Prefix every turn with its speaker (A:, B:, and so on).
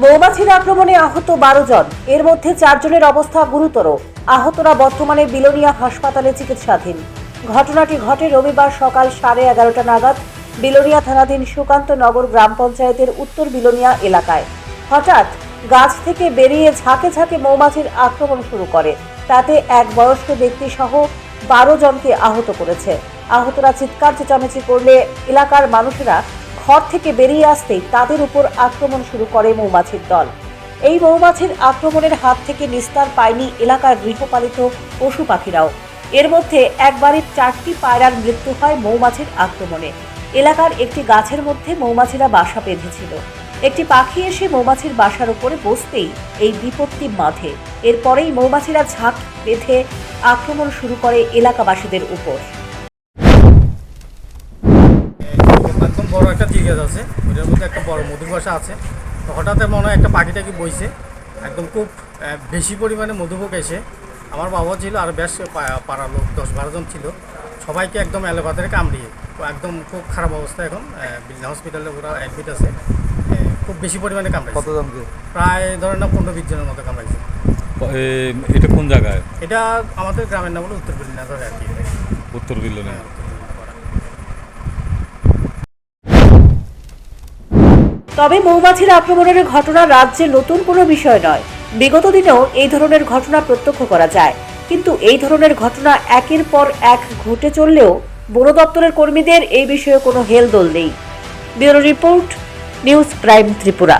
A: মৌমাছির আক্রমণে আহত বারো জন। এর মধ্যে চারজনের অবস্থা গুরুতর। আহতরা বর্তমানে বিলোনিয়া হাসপাতালে চিকিৎসাধীন। ঘটনাটি ঘটে রবিবার সকাল সাড়ে এগারোটা নাগাদ বিলোনিয়া থানাধীন সুকান্ত নগর গ্রাম পঞ্চায়েতের উত্তর বিলোনিয়া এলাকায়। হঠাৎ গাছ থেকে বেরিয়ে ঝাঁকে ঝাঁকে মৌমাছির আক্রমণ শুরু করে। তাতে এক বয়স্ক ব্যক্তি সহ বারো জনকে আহত করেছে। আহতরা চিৎকার চেঁচামেচি করলে এলাকার মানুষেরা ঘর থেকে বেরিয়ে আসতেই তাদের উপর আক্রমণ শুরু করে মৌমাছির দল। এই মৌমাছির আক্রমণের হাত থেকে নিস্তার পায়নি এলাকার গৃহপালিত পশু পাখিরাও। এর মধ্যে একবারের চারটি পায়রার মৃত্যু হয় মৌমাছির আক্রমণে। এলাকার একটি গাছের মধ্যে মৌমাছিরা বাসা বেঁধেছিল। একটি পাখি এসে মৌমাছির বাসার উপরে বসতেই এই বিপত্তি বাঁধে। এরপরেই মৌমাছিরা ঝাঁক বেঁধে আক্রমণ শুরু করে এলাকাবাসীদের উপর
B: একদম বড় একটা তীর গাছ আছে ওইটার মধ্যে একটা বড় মধুর বাসা আছে। তো হঠাৎ মনে হয় একটা পাখি টাকি বইছে। একদম খুব বেশি পরিমাণে মধুভোগ এসে আমার বাবা ছিল আর বেশ পাড়ার লোক দশ বারো জন ছিল। সবাইকে একদম এলোপাতারে কামড়িয়ে তো একদম খুব খারাপ অবস্থা এখন। বিল্লা হসপিটালে ওরা অ্যাডমিট আছে। খুব বেশি পরিমাণে কামড়াইছে।
C: কতজনকে?
B: প্রায় ধরেন না পনেরো বিশ জনের মতো কামড়াইছে।
D: এটা কোন জায়গায়?
B: এটা আমাদের গ্রামের নাম হলো উত্তর বিল্লা ধরে আর কি।
D: উত্তর বিল্লনে
A: তবে মৌমাছির আক্রমণের ঘটনা রাজ্যে নতুন কোনো বিষয় নয়। বিগত দিনেও এই ধরনের ঘটনা প্রত্যক্ষ করা যায়। কিন্তু এই ধরনের ঘটনা একের পর এক ঘটে চললেও বন দপ্তরের কর্মীদের এই বিষয়ে কোনো হেলদোল নেই। Bureau report, news prime Tripura.